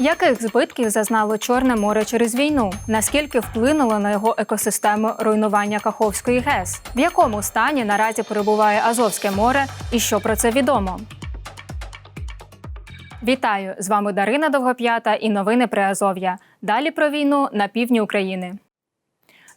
Яких збитків зазнало Чорне море через війну? Наскільки вплинуло на його екосистему руйнування Каховської ГЕС? В якому стані наразі перебуває Азовське море і що про це відомо? Вітаю! З вами Дарина Довгоп'ята і новини Приазов'я. Далі про війну на півдні України.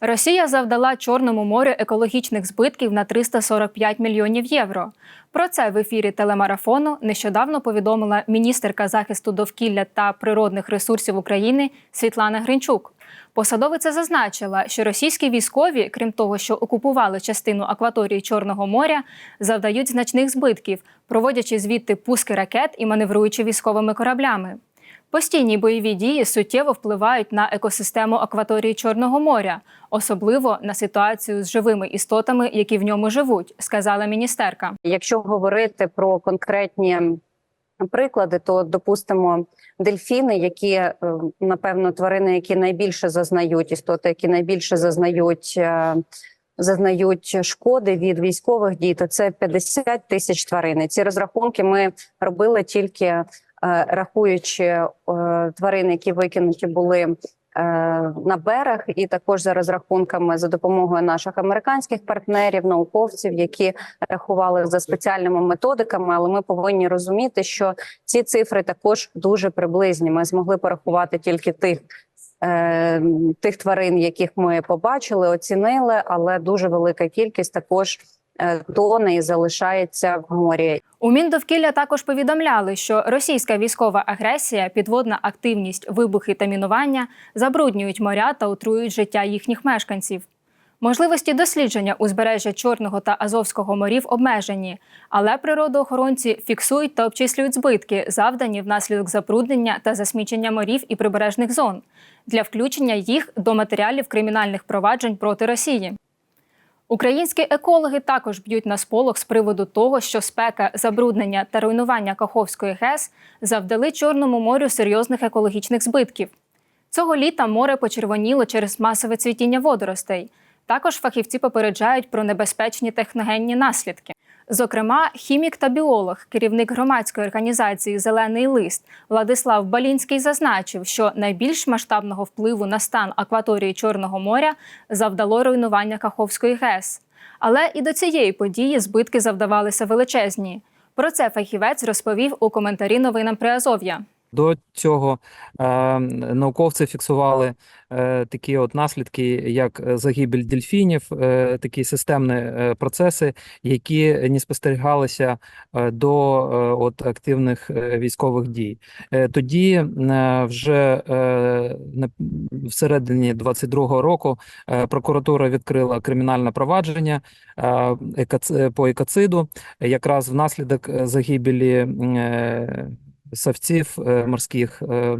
Росія завдала Чорному морю екологічних збитків на 345 мільйонів євро. Про це в ефірі телемарафону нещодавно повідомила міністерка захисту довкілля та природних ресурсів України Світлана Гринчук. Посадовиця зазначила, що російські військові, крім того, що окупували частину акваторії Чорного моря, завдають значних збитків, проводячи звідти пуски ракет і маневруючи військовими кораблями. Постійні бойові дії суттєво впливають на екосистему акваторії Чорного моря, особливо на ситуацію з живими істотами, які в ньому живуть, сказала міністерка. Якщо говорити про конкретні приклади, то допустимо дельфіни, які е, напевно тварини, які найбільше зазнають істоти, які найбільше зазнають. е, Зазнають шкоди від військових дій, то це 50 тисяч тварин. Ці розрахунки ми робили тільки рахуючи е, тварин, які викинуті були е, на берег, і також за розрахунками за допомогою наших американських партнерів, науковців, які рахували за спеціальними методиками. Але ми повинні розуміти, що ці цифри також дуже приблизні. Ми змогли порахувати тільки тих. е, Тих тварин, яких ми побачили, оцінили, але дуже велика кількість також е, тоне і залишається в морі. У Міндовкілля також повідомляли, що російська військова агресія, підводна активність, вибухи та мінування забруднюють моря та отруюють життя їхніх мешканців. Можливості дослідження узбережжя Чорного та Азовського морів обмежені, але природоохоронці фіксують та обчислюють збитки, завдані внаслідок забруднення та засмічення морів і прибережних зон для включення їх до матеріалів кримінальних проваджень проти Росії. Українські екологи також б'ють на сполох з приводу того, що спека, забруднення та руйнування Каховської ГЕС завдали Чорному морю серйозних екологічних збитків. Цього літа море почервоніло через масове цвітіння водоростей. Також фахівці попереджають про небезпечні техногенні наслідки. Зокрема, хімік та біолог, керівник громадської організації Зелений лист Владислав Балінський зазначив, що найбільш масштабного впливу на стан акваторії Чорного моря завдало руйнування Каховської ГЕС. Але і до цієї події збитки завдавалися величезні. Про це фахівець розповів у коментарі новинам Приазов'я. До цього е, науковці фіксували е, такі от наслідки, як е, загибель дельфінів, е, такі системні е, процеси, які не спостерігалися е, до е, от активних е, військових дій. Е, тоді е, вже е, всередині 22-го року е, прокуратура відкрила кримінальне провадження е, екоц- по екоциду, якраз внаслідок е, загибелі. е, савців е, морських е,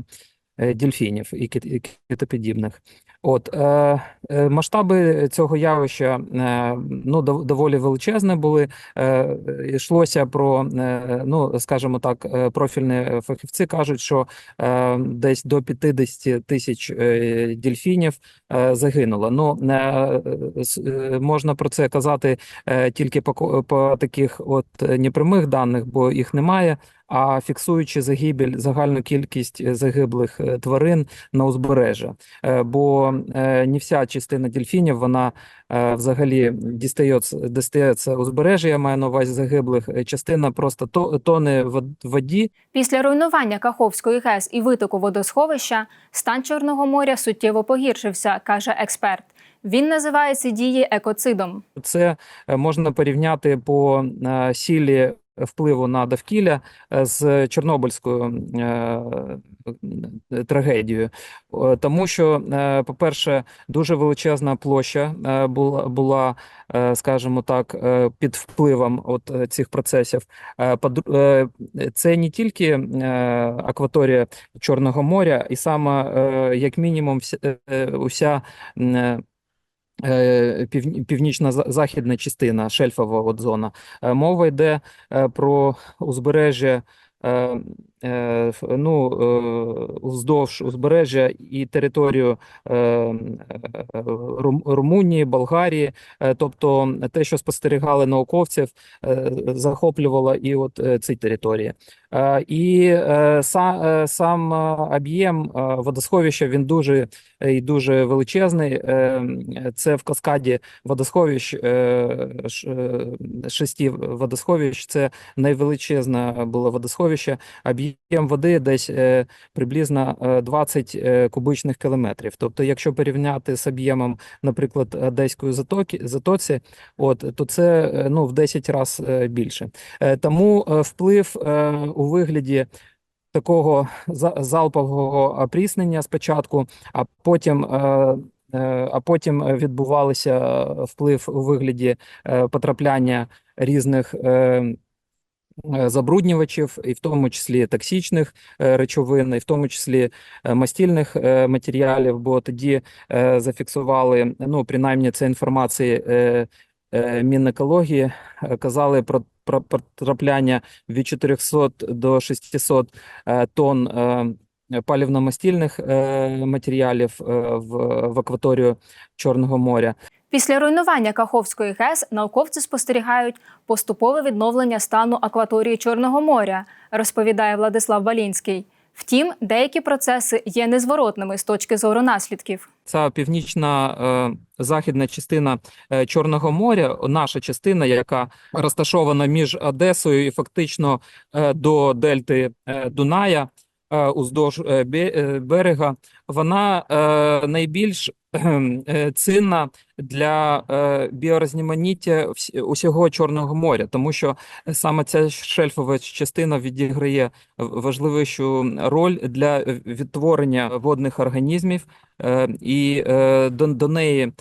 е, дельфінів і кит- китоподібних. От е, масштаби цього явища е, ну доволі величезні були. Е, йшлося про е, ну скажімо так, профільні фахівці кажуть, що е, десь до 50 тисяч дельфінів е, загинуло. Ну е, можна про це казати е, тільки по, по таких от непрямих даних, бо їх немає. А фіксуючи загибель загальну кількість е, загиблих е, тварин на узбережжя, Е, бо не вся частина дельфінів вона взагалі дістається, дістається узбережжя. Я маю на увазі загиблих. Частина просто то, тоне в воді, Після руйнування Каховської ГЕС і витоку водосховища стан Чорного моря суттєво погіршився, каже експерт. Він називає ці дії екоцидом. Це можна порівняти по сілі впливу на довкілля е, з Чорнобильською е, трагедією. Е, Тому що, по-перше, дуже величезна площа була, скажімо так, під впливом от цих процесів. Це не тільки акваторія Чорного моря, і саме, як мінімум, уся північно-західна частина, шельфова зона. Е, Мова йде е, про узбережжя е, е, ну, е, уздовж узбережжя і територію е, е, Рум- Румунії, Болгарії. Е, Тобто те, що спостерігали науковців, е, захоплювало і от е, ці території. Е, І е, са- е, сам е, об'єм е, водосховища він дуже е, і дуже величезний. Е, Це в каскаді водосховищ, е, е, шести водосховищ. Це найвеличезне було водосховище. Об'єм води десь е, приблизно е, 20 е, кубичних кілометрів. Тобто, якщо порівняти з об'ємом, наприклад, Одеської затоки, затоці, от, то це е, ну, в 10 разів більше. Е, Тому е, вплив е, у вигляді такого за- залпового опріснення спочатку, а потім. е, е, А потім відбувалося вплив у вигляді е, потрапляння різних е, е, забруднювачів, і в тому числі токсичних е, речовин, і в тому числі е, мастільних матеріалів, бо тоді зафіксували, ну, принаймні, це інформації е, е, Мінекології, казали про, про потрапляння від 400 до 600 е, тонн палівно-мастільних е, матеріалів в акваторію Чорного моря. Після руйнування Каховської ГЕС науковці спостерігають поступове відновлення стану акваторії Чорного моря, розповідає Владислав Балінський. Втім, деякі процеси є незворотними з точки зору наслідків. Ця північна е, західна частина е, Чорного моря, наша частина, яка розташована між Одесою і фактично е, до дельти Дуная уздовж е, е, берега, вона е, найбільш е, цінна для е, біорозноманіття усього Чорного моря, тому що саме ця шельфова частина відіграє важливішу роль для відтворення водних організмів, е, і е, до, неї е,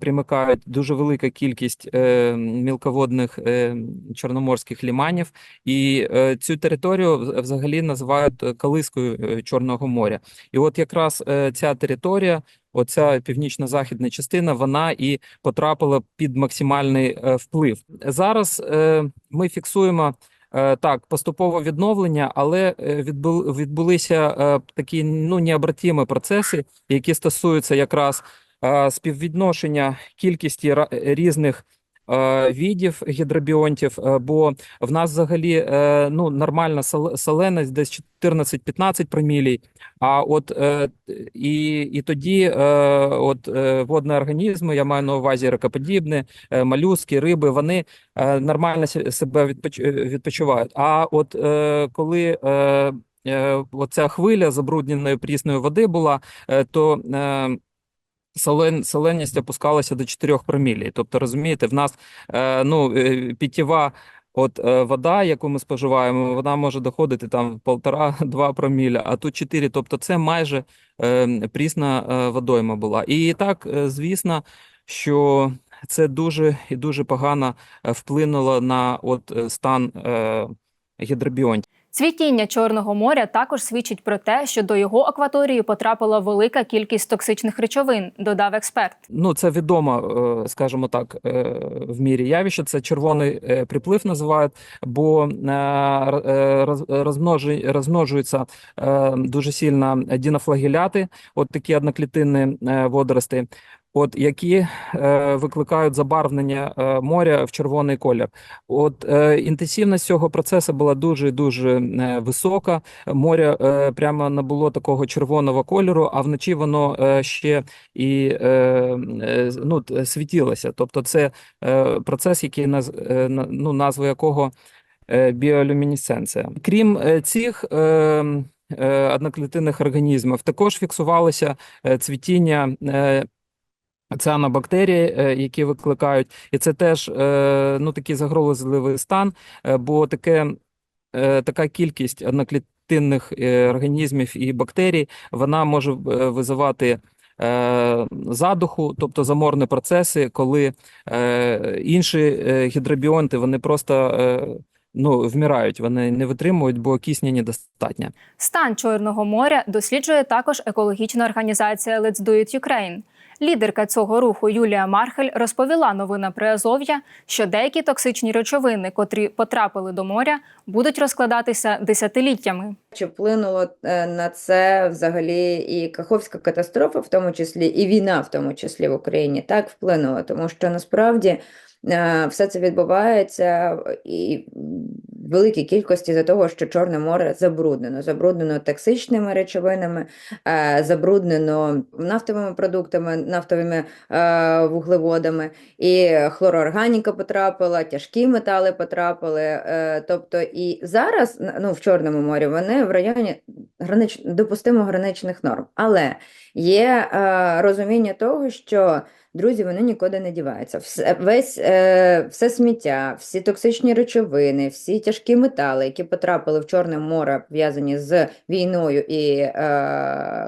примикають дуже велика кількість е, мілководних е, чорноморських ліманів, і е, цю територію взагалі називають е, колискою е, Чорного моря. І от якраз е, ця територія, оця північно-західна частина, вона і потрапила під максимальний е, вплив. Зараз е, ми фіксуємо. Е, Так, поступове відновлення, але е, відбулися е, такі ну необратимі процеси, які стосуються якраз е, співвідношення кількості різних видів гідробіонтів, е, бо в нас взагалі е, ну, нормальна сол- соленість десь 14-15 промілій, а от е, і, і тоді от водні організми, я маю на увазі ракоподібні, молюски, риби, вони нормально себе відпоч... відпочивають. А от коли оця хвиля забрудненої прісної води була, то солен... соленість опускалася до 4 промілій. Тобто, розумієте, в нас е, ну, е, питєва От е, вода, яку ми споживаємо, вона може доходити там полтора-два проміля, а тут 4, тобто це майже е, прісна е, водойма була. І так, е, звісно, що це дуже і дуже погано е, вплинуло на от е, стан е, гідробіонтів. Цвітіння Чорного моря також свідчить про те, що до його акваторії потрапила велика кількість токсичних речовин, додав експерт. Ну, це відомо, е, скажімо так, е, в мірі явище. Це червоний е, приплив називають, бо розмножуються дуже сильно дінофлагеляти, от такі одноклітинні водорости. От які е, викликають забарвлення е, моря в червоний колір. От е, інтенсивність цього процесу була дуже дуже е, висока. Море е, прямо набуло такого червоного кольору, а вночі воно е, ще і е, е, ну, світилося. Тобто, це е, процес, який наз, е, ну, назва якого е, біолюмінесценція. Крім е, цих е, е, одноклітинних організмів, також фіксувалося цвітіння. Е, Цианобактерії, е, які викликають, і це теж е, ну такий загрозливий стан, е, бо таке така кількість одноклітинних організмів і бактерій вона може визивати задуху, тобто заморні процеси, коли інші гідробіонти вони просто ну, вмирають, вони не витримують, бо кисня недостатньо. Стан Чорного моря досліджує також екологічна організація Let's Do It Ukraine. Лідерка цього руху Юлія Мархель розповіла новина Приазов'я, що деякі токсичні речовини, котрі потрапили до моря, будуть розкладатися десятиліттями. Чи вплинуло е, на це взагалі і Каховська катастрофа, в тому числі, і війна, в тому числі в Україні? Так вплинуло, тому що насправді е, все це відбувається і великій кількості за того, що Чорне море забруднено. Забруднено токсичними речовинами, е, забруднено нафтовими продуктами, нафтовими е, вуглеводами, і хлороорганіка потрапила, тяжкі метали потрапили. е, Тобто і зараз ну, в Чорному морі вони в районі гранич... допустимо граничних норм. Але є розуміння того, що друзі, вони нікуди не діваються. Все, весь, е, все сміття, всі токсичні речовини, всі тяжкі метали, які потрапили в Чорне море, пов'язані з війною і е,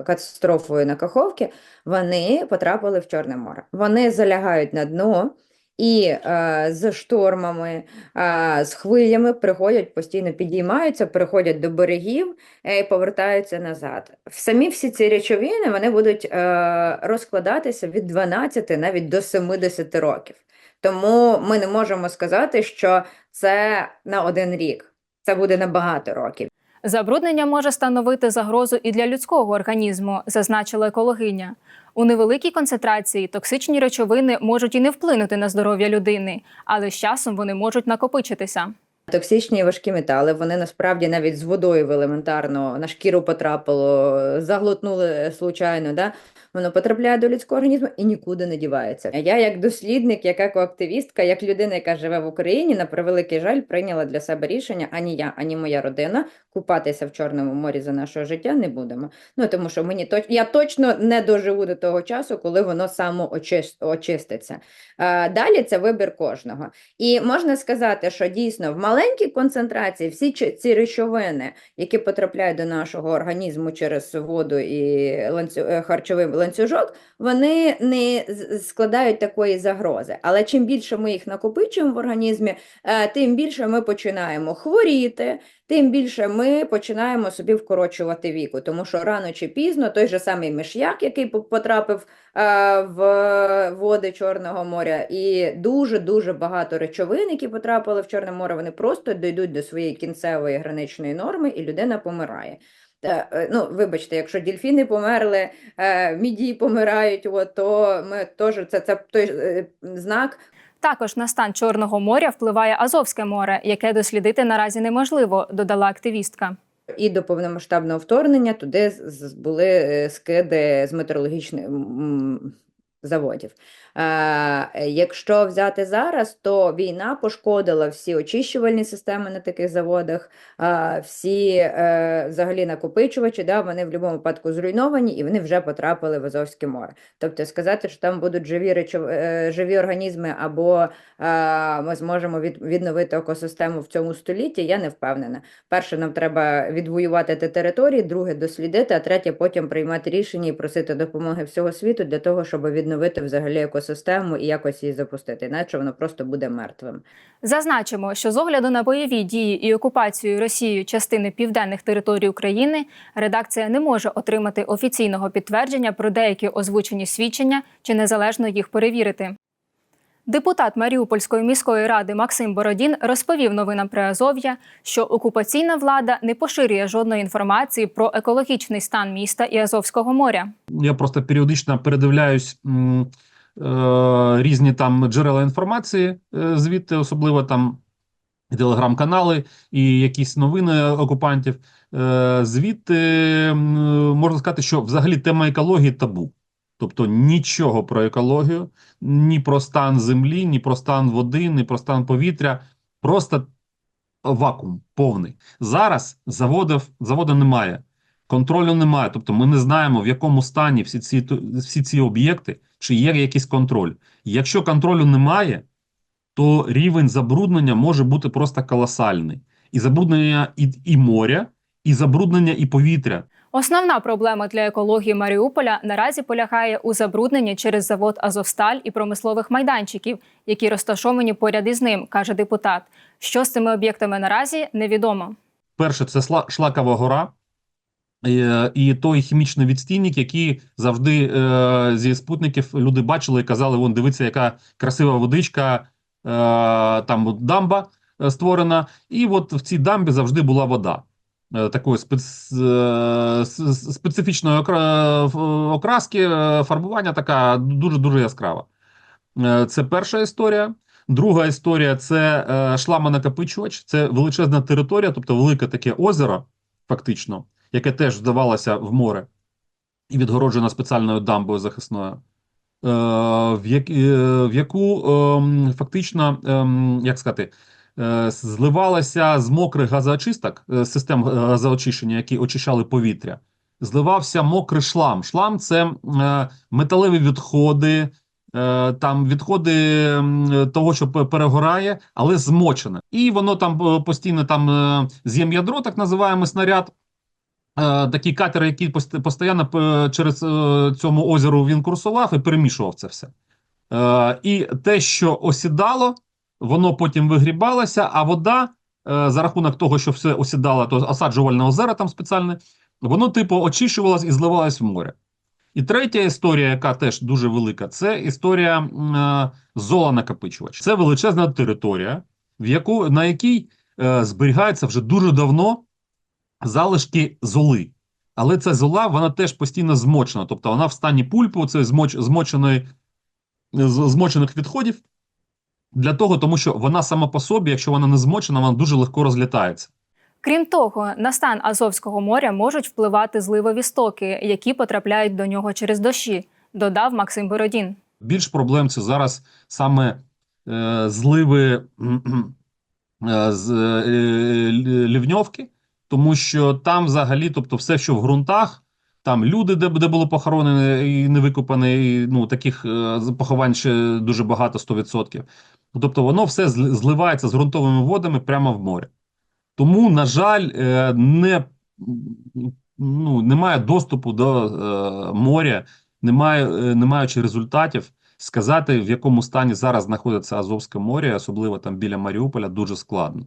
катастрофою на Каховці, вони потрапили в Чорне море. Вони залягають на дно. І е, з штормами, е, з хвилями приходять, постійно підіймаються, приходять до берегів е, і повертаються назад. Самі всі ці речовини вони будуть е, розкладатися від 12 навіть до 70 років. Тому ми не можемо сказати, що це на один рік. Це буде на багато років. Забруднення може становити загрозу і для людського організму, зазначила екологиня. У невеликій концентрації токсичні речовини можуть і не вплинути на здоров'я людини, але з часом вони можуть накопичитися. Токсичні важкі метали, вони насправді навіть з водою в елементарно на шкіру потрапило, заглотнули случайно, да? Воно потрапляє до людського організму і нікуди не дівається. Я як дослідник, як екоактивістка, як людина, яка живе в Україні, на превеликий жаль, прийняла для себе рішення, ані я, ані моя родина купатися в Чорному морі за нашого життя не будемо. Ну тому що мені точ... я точно не доживу до того часу, коли воно само очиститься. Е, Далі це вибір кожного. І можна сказати, що дійсно в маленькій концентрації всі ці речовини, які потрапляють до нашого організму через воду і ланцю... е, харчовий ланцюжок, вони не складають такої загрози. Але чим більше ми їх накопичуємо в організмі, е, тим більше ми починаємо хворіти, тим більше ми починаємо собі вкорочувати віку, тому що рано чи пізно той же самий миш'як, який потрапив е, в води Чорного моря, і дуже-дуже багато речовин, які потрапили в Чорне море, вони просто дійдуть до своєї кінцевої граничної норми, і людина помирає. Е, ну, вибачте, якщо дельфіни померли, е, мідії помирають, от, то ми теж це, це той е, знак, Також на стан Чорного моря впливає Азовське море, яке дослідити наразі неможливо, додала активістка. І до повномасштабного вторгнення туди були скиди з метеорологічних заводів. Е, Якщо взяти зараз, то війна пошкодила всі очищувальні системи на таких заводах, е, всі е, взагалі накопичувачі, да, вони в будь-якому випадку зруйновані і вони вже потрапили в Азовське море. Тобто сказати, що там будуть живі, речов... живі організми або ми зможемо від... відновити екосистему в цьому столітті, я не впевнена. Перше, нам треба відвоювати ті території, друге дослідити, а третє потім приймати рішення і просити допомоги всього світу для того, щоб відновити взагалі екосистему і якось її запустити. Іначе воно просто буде мертвим. Зазначимо, що з огляду на бойові дії і окупацію Росією частини південних територій України редакція не може отримати офіційного підтвердження про деякі озвучені свідчення чи незалежно їх перевірити. Депутат Маріупольської міської ради Максим Бородін розповів новинам Приазов'я, що окупаційна влада не поширює жодної інформації про екологічний стан міста і Азовського моря. я просто періодично передивляюсь різні там джерела інформації, е, звідти, особливо там телеграм-канали і якісь новини окупантів. Е, звідти можна сказати, що взагалі тема екології табу. Тобто нічого про екологію, ні про стан землі, ні про стан води, ні про стан повітря. Просто вакуум повний. Зараз заводів, заводу немає. Контролю немає, тобто ми не знаємо, в якому стані всі ці, всі ці об'єкти, чи є якийсь контроль. Якщо контролю немає, то рівень забруднення може бути просто колосальний. І забруднення і, і моря, і забруднення і повітря. Основна проблема для екології Маріуполя наразі полягає у забрудненні через завод Азовсталь і промислових майданчиків, які розташовані поряд із ним, каже депутат. Що з цими об'єктами наразі невідомо. Перше, це шлакова гора. І той хімічний відстійник, який завжди е, зі спутників люди бачили і казали: вон, дивіться, яка красива водичка, е, там от дамба е, створена, і от в цій дамбі завжди була вода. е, такої е, специфічної окра- окраски, фарбування така дуже-дуже яскрава. Е, Це перша історія. Друга історія це е, шламонакопичувач. Це величезна територія, тобто велике таке озеро, фактично, яке теж здавалося в море і відгороджено спеціальною дамбою захисною, е, е, в яку ем, фактично, ем, як сказати, е, зливалася з мокрих газоочисток, систем газоочищення, які очищали повітря, зливався мокрий шлам. Шлам це металеві відходи, там відходи того, що перегорає, але змочене. І воно там постійно там з'єм ядро, так називаємо снаряд. Е, Такий катер, який пост- постійно е, через е, цьому озеру він курсував і перемішував це все. І те, що осідало, воно потім вигрібалося, а вода за рахунок того, що все осідало, то осаджувальне озеро там спеціальне, воно типу очищувалось і зливалось в море. І третя історія, яка теж дуже велика, це історія м, е, золонакопичувач. Це величезна територія, в яку, на якій зберігається вже дуже давно залишки золи. Але ця зола, вона теж постійно змочена. Тобто вона в стані пульпу, це змоч, змоченої, змочених відходів. Для того, тому що вона сама по собі, якщо вона не змочена, вона дуже легко розлітається. Крім того, на стан Азовського моря можуть впливати зливові стоки, які потрапляють до нього через дощі, додав Максим Бородін. Більш проблем це зараз саме е, зливи е, з е, лівньовки, тому що там взагалі, тобто, все, що в ґрунтах, там люди, де, де було похоронені і не викопані, і, ну таких е, поховань ще дуже багато 100%. Тобто, воно все зливається з ґрунтовими водами прямо в море. Тому, на жаль, е, не, ну, немає доступу до е, моря, немає, е, не маючи результатів, сказати, в якому стані зараз знаходиться Азовське море, особливо там біля Маріуполя, дуже складно.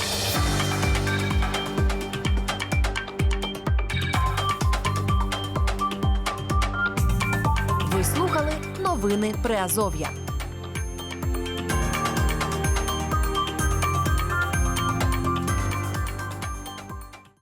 Новини Приазов'я.